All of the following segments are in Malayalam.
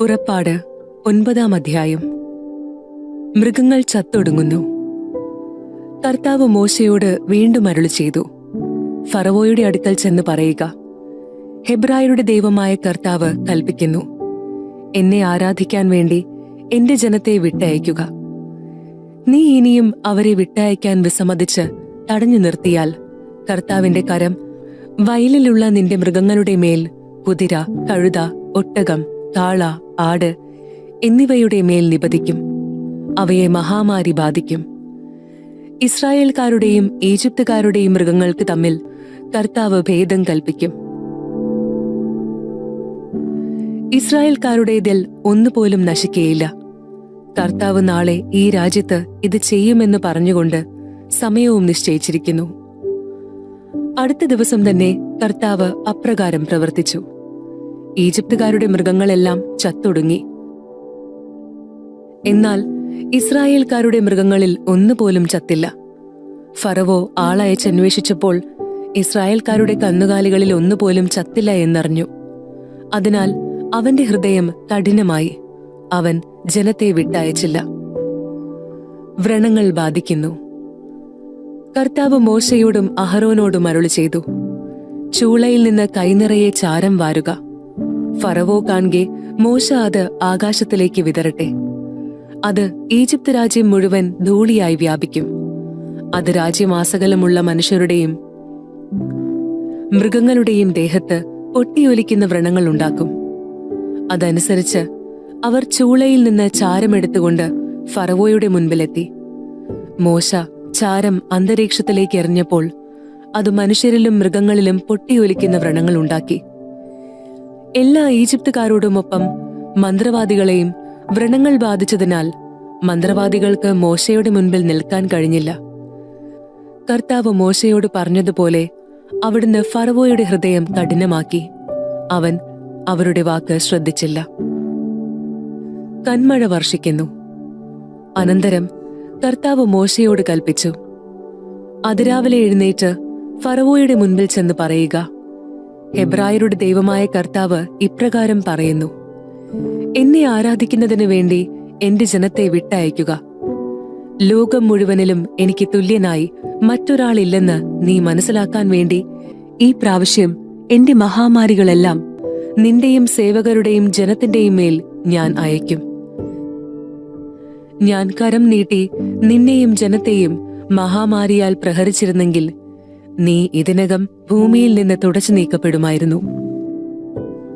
പുറപ്പാട് ഒൻപതാം അധ്യായം. മൃഗങ്ങൾ ചത്തൊടുങ്ങുന്നു. കർത്താവ് മോശയോട് വീണ്ടും അരുളി ചെയ്തു. ഫറവോയുടെ അടുക്കൽ ചെന്ന് പറയുക ഹെബ്രായരുടെ ദൈവമായ കർത്താവ് കൽപ്പിക്കുന്നു. എന്നെ ആരാധിക്കാൻ വേണ്ടി എന്റെ ജനത്തെ വിട്ടയക്കുക. നീ ഇനിയും അവരെ വിട്ടയക്കാൻ വിസമ്മതിച്ച് തടഞ്ഞു നിർത്തിയാൽ കർത്താവിന്റെ കരം വയലിലുള്ള നിന്റെ മൃഗങ്ങളുടെ മേൽ കുതിര കഴുത ഒട്ടകം കാള ആട് എന്നിവയുടെ മേൽ നിപതിക്കും. അവയെ മഹാമാരി ബാധിക്കും. ഇസ്രായേൽക്കാരുടെയും ഈജിപ്തുകാരുടെയും മൃഗങ്ങൾക്ക് തമ്മിൽ കർത്താവ് ഭേദം കൽപ്പിക്കും. ഇസ്രായേൽക്കാരുടേതിൽ ഒന്നുപോലും നശിക്കുകയില്ല കർത്താവ് നാളെ ഈ രാജ്യത്ത് ഇത് ചെയ്യുമെന്ന് പറഞ്ഞുകൊണ്ട് സമയവും നിശ്ചയിച്ചിരിക്കുന്നു. അടുത്ത ദിവസം തന്നെ കർത്താവ് അപ്രകാരം പ്രവർത്തിച്ചു. ഈജിപ്തുകാരുടെ മൃഗങ്ങളെല്ലാം ചത്തൊടുങ്ങി. എന്നാൽ ഇസ്രായേൽക്കാരുടെ മൃഗങ്ങളിൽ ഒന്നുപോലും ചത്തില്ല. ഫറവോ ആളയച്ചന്വേഷിച്ചപ്പോൾ ഇസ്രായേൽക്കാരുടെ കന്നുകാലികളിൽ ഒന്നുപോലും ചത്തില്ല എന്നറിഞ്ഞു. അതിനാൽ അവന്റെ ഹൃദയം കഠിനമായി അവൻ ജനത്തെ വിട്ടയച്ചില്ല. വ്രണങ്ങൾ ബാധിക്കുന്നു. കർത്താവ് മോശയോടും അഹറോനോടും അരുളി ചെയ്തു ചൂളയിൽ നിന്ന് കൈനിറയെ ചാരം വാരുക. ഫറവോ കാൺകെ മോശ അത് ആകാശത്തിലേക്ക് വിതരട്ടെ അത് ഈജിപ്ത് രാജ്യം മുഴുവൻ ധൂളിയായി വ്യാപിക്കും. അത് രാജ്യമാസകലമുള്ള മനുഷ്യരുടെയും മൃഗങ്ങളുടെയും ദേഹത്ത് പൊട്ടിയൊലിക്കുന്ന വ്രണങ്ങൾ ഉണ്ടാക്കും. അതനുസരിച്ച് അവർ ചൂളയിൽ നിന്ന് ചാരമെടുത്തുകൊണ്ട് ഫറവോയുടെ മുൻപിലെത്തി. മോശ ചാരം അന്തരീക്ഷത്തിലേക്ക് എറിഞ്ഞപ്പോൾ അത് മനുഷ്യരിലും മൃഗങ്ങളിലും പൊട്ടിയൊലിക്കുന്ന വ്രണങ്ങൾ ഉണ്ടാക്കി. എല്ലാ ഈജിപ്തുകാരോടുമൊപ്പം മന്ത്രവാദികളെയും വ്രണങ്ങൾ ബാധിച്ചതിനാൽ മന്ത്രവാദികൾക്ക് മോശയുടെ മുൻപിൽ നിൽക്കാൻ കഴിഞ്ഞില്ല. കർത്താവ് മോശയോട് പറഞ്ഞതുപോലെ അവിടുന്ന് ഫറവോയുടെ ഹൃദയം കഠിനമാക്കി. അവൻ അവരുടെ വാക്ക് ശ്രദ്ധിച്ചില്ല. കന്മഴ വർഷിക്കുന്നു. അനന്തരം കർത്താവ് മോശയോട് കൽപ്പിച്ചു. അതിരാവിലെ എഴുന്നേറ്റ് ഫറവോയുടെ മുൻപിൽ ചെന്ന് പറയുക ഹെബ്രായരുടെ ദൈവമായ കർത്താവ് ഇപ്രകാരം പറയുന്നു എന്നെ ആരാധിക്കുന്നതിനു വേണ്ടി എന്റെ ജനത്തെ വിട്ടയക്കുക. ലോകം മുഴുവനിലും എനിക്ക് തുല്യനായി മറ്റൊരാളില്ലെന്ന് നീ മനസ്സിലാക്കാൻ വേണ്ടി ഈ പ്രാവശ്യം എന്റെ മഹാമാരികളെല്ലാം നിന്റെയും സേവകരുടെയും ജനത്തിന്റെയും മേൽ ഞാൻ അയക്കും ഞാൻ കരം നീട്ടി നിന്നെയും ജനത്തെയും മഹാമാരിയാൽ പ്രഹരിച്ചിരുന്നെങ്കിൽ നീ ഇതിനകം ഭൂമിയിൽ നിന്ന് തുടച്ചു നീക്കപ്പെടുമായിരുന്നു.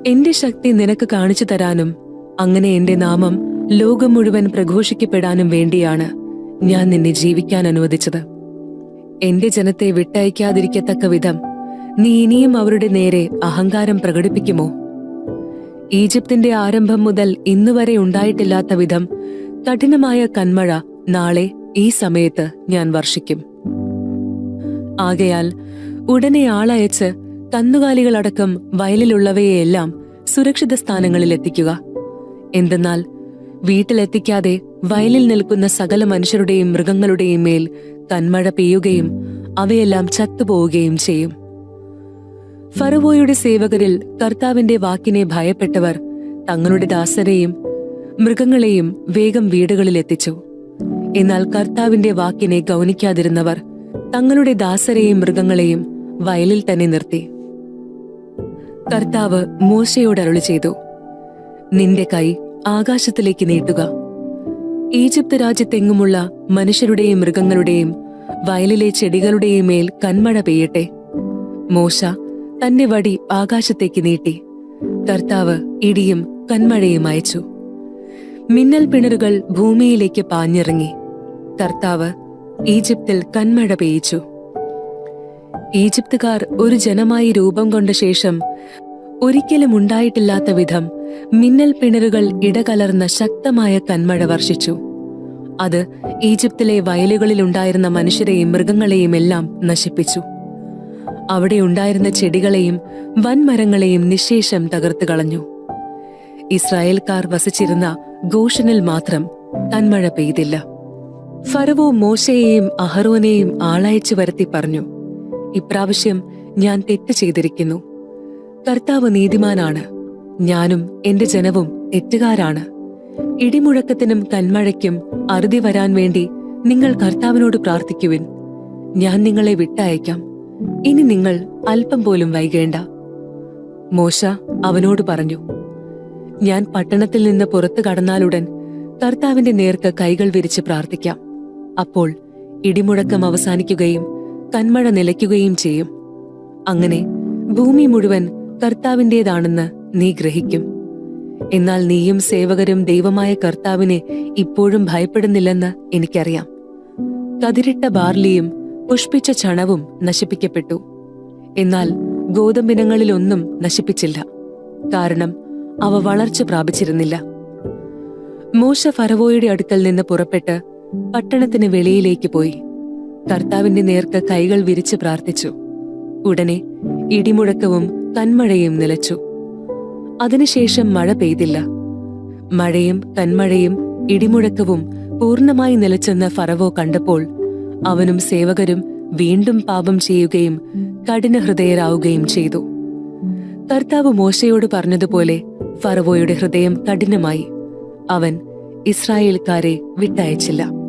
എന്റെ ശക്തി നിനക്ക് കാണിച്ചു തരാനും അങ്ങനെ എന്റെ നാമം ലോകം മുഴുവൻ പ്രഘോഷിക്കപ്പെടാനും വേണ്ടിയാണ് ഞാൻ നിന്നെ ജീവിക്കാൻ അനുവദിച്ചത്. എന്റെ ജനത്തെ വിട്ടയക്കാതിരിക്കത്തക്ക വിധം നീ ഇനിയും അവരുടെ നേരെ അഹങ്കാരം പ്രകടിപ്പിക്കുമോ? ഈജിപ്തിന്റെ ആരംഭം മുതൽ ഇന്നുവരെ ഉണ്ടായിട്ടില്ലാത്ത വിധം കഠിനമായ കന്മഴ നാളെ ഈ സമയത്ത് ഞാൻ വർഷിക്കും. ആകയാൽ ഉടനെ ആളയച്ച് കന്നുകാലികളടക്കം വയലിലുള്ളവയെയെല്ലാം സുരക്ഷിത സ്ഥാനങ്ങളിൽ എത്തിക്കുക എന്തെന്നാൽ വീട്ടിലെത്തിക്കാതെ വയലിൽ നിൽക്കുന്ന സകല മനുഷ്യരുടെയും മൃഗങ്ങളുടെയും മേൽ കന്മഴ പെയ്യുകയും അവയെല്ലാം ചത്തുപോവുകയും ചെയ്യും. ഫറവോയുടെ സേവകരിൽ കർത്താവിന്റെ വാക്കിനെ ഭയപ്പെട്ടവർ തങ്ങളുടെ ദാസരെയും മൃഗങ്ങളെയും വേഗം വീടുകളിൽ എത്തിച്ചു എന്നാൽ കർത്താവിന്റെ വാക്കിനെ ഗൗനിക്കാതിരുന്നവർ തങ്ങളുടെ ദാസരെയും മൃഗങ്ങളെയും വയലിൽ തന്നെ നിർത്തി. കർത്താവ് മോശയോട് അരുളി ചെയ്തു നിന്റെ കൈ ആകാശത്തിലേക്ക് നീട്ടുക. ഈജിപ്ത് രാജ്യത്തെങ്ങുമുള്ള മനുഷ്യരുടെയും മൃഗങ്ങളുടെയും വയലിലെ ചെടികളുടെയും മേൽ കന്മഴ പെയ്യട്ടെ. മോശ തന്റെ വടി ആകാശത്തേക്ക് നീട്ടി. കർത്താവ് ഇടിയും കന്മഴയും അയച്ചു. മിന്നൽ പിണറുകൾ ഭൂമിയിലേക്ക് പാഞ്ഞിറങ്ങി. കർത്താവ് ഈജിപ്തിൽ കന്മഴ പെയ്യിച്ചു. ഈജിപ്തുകാർ ഒരു ജനമായി രൂപം കൊണ്ട ശേഷം ഒരിക്കലും ഉണ്ടായിട്ടില്ലാത്ത വിധം മിന്നൽ പിണറുകൾ ഇടകലർന്ന ശക്തമായ കന്മഴ വർഷിച്ചു. അത് ഈജിപ്തിലെ വയലുകളിൽ ഉണ്ടായിരുന്ന മനുഷ്യരെയും മൃഗങ്ങളെയും എല്ലാം നശിപ്പിച്ചു. അവിടെ ഉണ്ടായിരുന്ന ചെടികളെയും വൻമരങ്ങളെയും നിശേഷം തകർത്തു കളഞ്ഞു. ഇസ്രായേൽക്കാർ വസിച്ചിരുന്ന ഗോഷനിൽ മാത്രം കന്മഴ പെയ്തില്ല. ഫറവോ മോശയെയും അഹറോനെയും ആളയച്ചു വരുത്തി പറഞ്ഞു ഇപ്രാവശ്യം ഞാൻ തെറ്റ് ചെയ്തിരിക്കുന്നു. കർത്താവ് നീതിമാനാണ്. ഞാനും എന്റെ ജനവും തെറ്റുകാരാണ്. ഇടിമുഴക്കത്തിനും കന്മഴയ്ക്കും അറുതി വരാൻ വേണ്ടി നിങ്ങൾ കർത്താവിനോട് പ്രാർത്ഥിക്കുവിൻ. ഞാൻ നിങ്ങളെ വിട്ടയക്കാം. ഇനി നിങ്ങൾ അല്പം പോലും വൈകേണ്ട. മോശ അവനോട് പറഞ്ഞു ഞാൻ പട്ടണത്തിൽ നിന്ന് പുറത്തു കടന്നാലുടൻ കർത്താവിന്റെ നേർക്ക് കൈകൾ വിരിച്ച് പ്രാർത്ഥിക്കാം. അപ്പോൾ ഇടിമുഴക്കം അവസാനിക്കുകയും കന്മഴ നിലയ്ക്കുകയും ചെയ്യും. അങ്ങനെ ഭൂമി മുഴുവൻ കർത്താവിന്റേതാണെന്ന് നീ ഗ്രഹിക്കും. എന്നാൽ നീയും സേവകരും ദൈവമായ കർത്താവിനെ ഇപ്പോഴും ഭയപ്പെടുന്നില്ലെന്ന് എനിക്കറിയാം. കതിരിട്ട ബാർലിയും പുഷ്പിച്ച ചണവും നശിപ്പിക്കപ്പെട്ടു. എന്നാൽ ഗോതമ്പിനങ്ങളിലൊന്നും നശിപ്പിച്ചില്ല. കാരണം അവ വളർച്ച പ്രാപിച്ചിരുന്നില്ല. മൂശ ഫറവോയുടെ അടുക്കൽ നിന്ന് പുറപ്പെട്ട് പട്ടണത്തിന് വെളിയിലേക്ക് പോയി. കർത്താവിന്റെ നേർക്ക് കൈകൾ വിരിച്ച് പ്രാർത്ഥിച്ചു. ഉടനെ ഇടിമുഴക്കവും കന്മഴയും നിലച്ചു. അതിനുശേഷം മഴ പെയ്തില്ല. മഴയും കന്മഴയും ഇടിമുഴക്കവും പൂർണമായി നിലച്ചെന്ന് ഫറവോ കണ്ടപ്പോൾ അവനും സേവകരും വീണ്ടും പാപം ചെയ്യുകയും കഠിന ഹൃദയരാവുകയും ചെയ്തു. കർത്താവ് മോശയോട് പറഞ്ഞതുപോലെ ഫറവോയുടെ ഹൃദയം കഠിനമായി. അവൻ ഇസ്രായേൽക്കാരെ വിട്ടയച്ചില്ല.